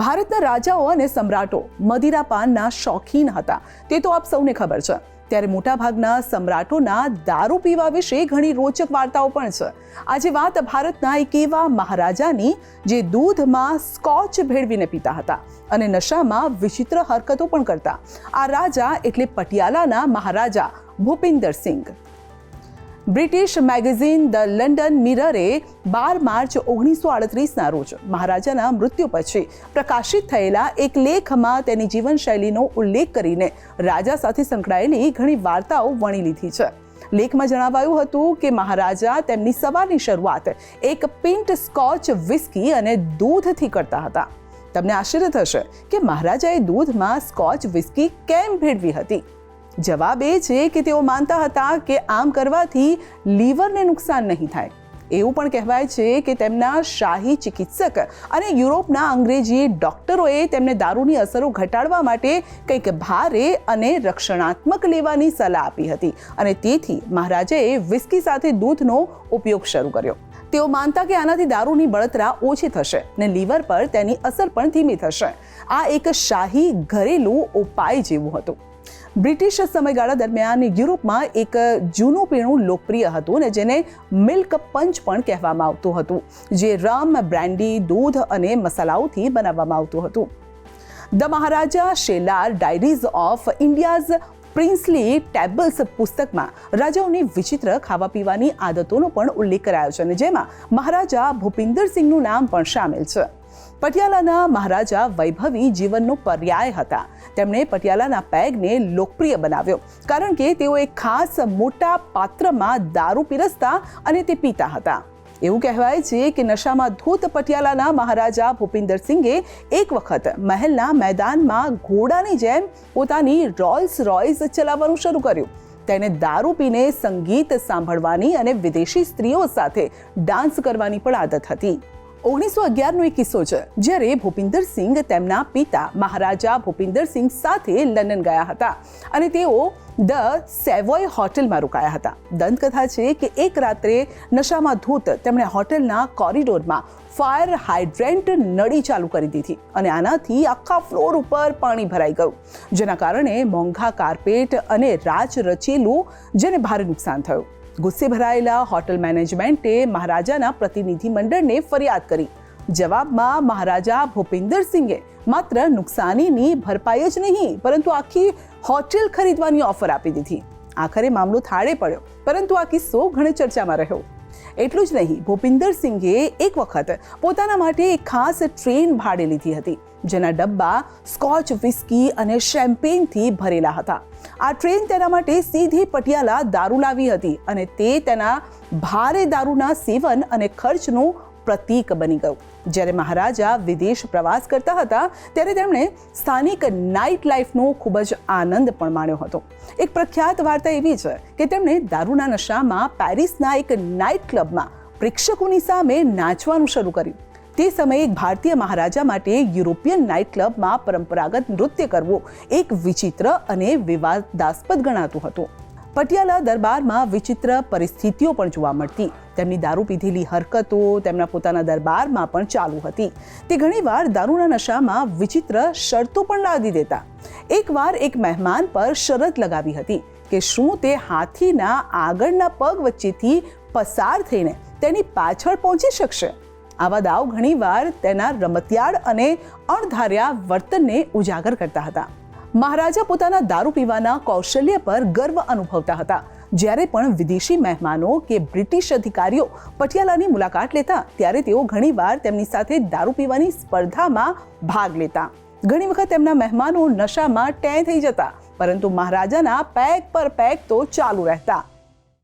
ભારતના રાજાઓ અને સમ્રાટો મદિરા પાનના શોખીન હતા. તે તો આપ સૌને ખબર છે. ત્યારે મોટાભાગના સમ્રાટોના દારૂ પીવા વિશે ઘણી રોચક વાર્તાઓ પણ છે. આજે વાત ભારતના એક એવા મહારાજાની જે દૂધમાં સ્કોચ ભેળવીને પીતા હતા અને નશામાં વિચિત્ર હરકતો પણ કરતા. આ રાજા એટલે પટિયાલાના મહારાજા Bhupinder Singh. British magazine the London મિરરે બાર માર્ચ ઓગણીસો આડત્રીસના રોજ મહારાજાના મૃત્યુ પછી પ્રકાશિત થયેલા એક લેખમાં તેની જીવનશૈલીનો ઉલ્લેખ કરીને રાજા સાથે સંકળાયેલી ઘણી વાર્તાઓ વણી લીધી છે. લેખમાં જણાવાયું હતું કે મહારાજા તેમની સવારની શરૂઆત એક પિન્ટ સ્કોચ વિસ્કી અને દૂધથી કરતા હતા. તમને આશ્ચર્ય થશે કે મહારાજાએ દૂધમાં સ્કોચ વિસ્કી કેમ ભેળવી હતી? જવાબ એ છે કે તેઓ માનતા હતા કે આમ કરવાથી લીવરને નુકસાન નહીં થાય. એવું પણ કહેવાય છે કે તેમના શાહી ચિકિત્સક અને યુરોપના અંગ્રેજી ડોક્ટરોએ તેમને દારૂની અસરો ઘટાડવા માટે કંઈક ભારે અને રક્ષણાત્મક લેવાની સલાહ આપી હતી અને તેથી મહારાજાએ વિસ્કી સાથે દૂધનો ઉપયોગ શરૂ કર્યો. તેઓ માનતા કે આનાથી દારૂની બળતરા ઓછી થશે ને લીવર પર તેની અસર પણ ધીમી થશે. આ એક શાહી ઘરેલું ઉપાય જેવું હતું. બ્રિટિશ સમયગાળા દરમિયાન યુરોપમાં એક જૂનું પીણું લોકપ્રિય હતું ને જેને મિલ્ક પંચ પણ કહેવામાં આવતું હતું, જે રમ બ્રાન્ડી દૂધ અને મસાલાઓથી બનાવવામાં આવતું હતું. The Maharaja Shelar diaries of India's princely tables પુસ્તકમાં રાજાઓની વિચિત્ર ખાવા પીવાની આદતોનો પણ ઉલ્લેખ કરાયો છે અને જેમાં મહારાજા ભૂપિન્દરસિંહનું નામ પણ સામેલ છે. પટિયાલાના મહારાજા વૈભવી જીવનનો પર્યાય હતા. તેમણે પટિયાલાના પેગને લોકપ્રિય બનાવ્યો, કારણ કે તેઓ એક ખાસ મોટા પાત્રમાં દારૂ પીરસતા અને તે પીતા હતા. એવું કહેવાય છે કે નશામાં ધૂત પટિયાલાના મહારાજા ભૂપિન્દર સિંઘે એક વખત મહેલના મેદાનમાં ઘોડાની જેમ પોતાની રોલ્સ રોયસ ચલાવવાનું શરૂ કર્યું. તેને દારૂ પીને સંગીત સાંભળવાની અને વિદેશી સ્ત્રીઓ સાથે ડાન્સ કરવાની પણ આદત હતી. ઓગણીસો અગિયારનો એક કિસ્સો છે, જ્યારે ભૂપિન્દર સિંઘ તેમના પિતા મહારાજા ભૂપિન્દર સિંઘ સાથે લંડન ગયા હતા અને તેઓ ધ સેવોય હોટેલમાં રોકાયા હતા. દંતકથા છે કે એક રાત્રે નશામાં ધૂત તેમણે હોટેલના કોરિડોરમાં ફાયર હાઇડ્રેન્ટ નળી ચાલુ કરી દીધી અને આનાથી આખા ફ્લોર ઉપર પાણી ભરાઈ ગયું, જેના કારણે મોંઘા કાર્પેટ અને રાચ રચેલું, જેને ભારે નુકસાન થયું. ગુસ્સે ભરાયેલા હોટલ મેનેજમેન્ટે મહારાજાના પ્રતિનિધિ મંડળને ફરિયાદ કરી. જવાબમાં મહારાજા ભૂપિન્દરસિંહે માત્ર નુકસાનીની ભરપાઈ જ નહીં, પરંતુ આખી હોટેલ ખરીદવાની ઓફર આપી દીધી. આખરે મામલો થાળે પડ્યો, પરંતુ આ કિસ્સો ઘણી ચર્ચામાં રહ્યો. એટલું જ નહીં ભૂપિન્દર સિંઘે એક વખત પોતાના માટે એક ખાસ ટ્રેન ભાડે લીધી હતી, જેના ડબ્બા સ્કોચ, વિસ્કી અને શેમ્પેનથી ભરેલા હતા. આ ટ્રેન તેના માટે સીધી પટિયાલા દારૂ લાવી હતી અને તે તેના ભારે દારૂના સેવન અને ખર્ચનું પ્રતીક બની ગયું. જ્યારે મહારાજા વિદેશ પ્રવાસ કરતા હતા, ત્યારે તેમણે સ્થાનિક નાઇટ લાઈફનો ખૂબ જ આનંદ પણ માણ્યો હતો. એક પ્રખ્યાત વાર્તા એવી છે કે તેમણે દારૂના નશામાં પેરિસના એક નાઇટ ક્લબમાં પ્રેક્ષકોની સામે નાચવાનું શરૂ કર્યું. તે સમયે એક ભારતીય મહારાજા માટે યુરોપિયન નાઇટ ક્લબમાં પરંપરાગત નૃત્ય કરવું એક વિચિત્ર અને વિવાદાસ્પદ ગણાતું હતું. પટિયાલા દરબારમાં વિચિત્ર પરિસ્થિતિઓ પણ જોવા મળતી. તેમની દારૂ પીધેલી હરકતો તેમના પોતાના દરબારમાં પણ ચાલુ હતી. તે ઘણીવાર દારૂના નશામાં વિચિત્ર શરતો પણ લાદી દેતા. એકવાર એક મહેમાન પર શરત લગાવી હતી કે શું તે હાથીના આગળના પગ વચ્ચેથી પસાર થઈને તેની પાછળ પહોંચી શકશે. આવા દાવ ઘણીવાર તેના રમતિયાળ અને અણધાર્યા વર્તનને ઉજાગર કરતા હતા. મહારાજા પોતાના દારૂ પીવાના કૌશલ્ય પર ગર્વ અનુભવતા હતા. જ્યારે પણ વિદેશી મહેમાનો કે બ્રિટિશ અધિકારીઓ પટિયાલાની મુલાકાત લેતા, ત્યારે તેઓ ઘણીવાર તેમની સાથે દારૂ પીવાની સ્પર્ધામાં ભાગ લેતા. ઘણી વખત તેમના મહેમાનો નશામાં ટેં થઈ જતા, પરંતુ મહારાજાના પેક પર પેક તો ચાલુ રહેતા.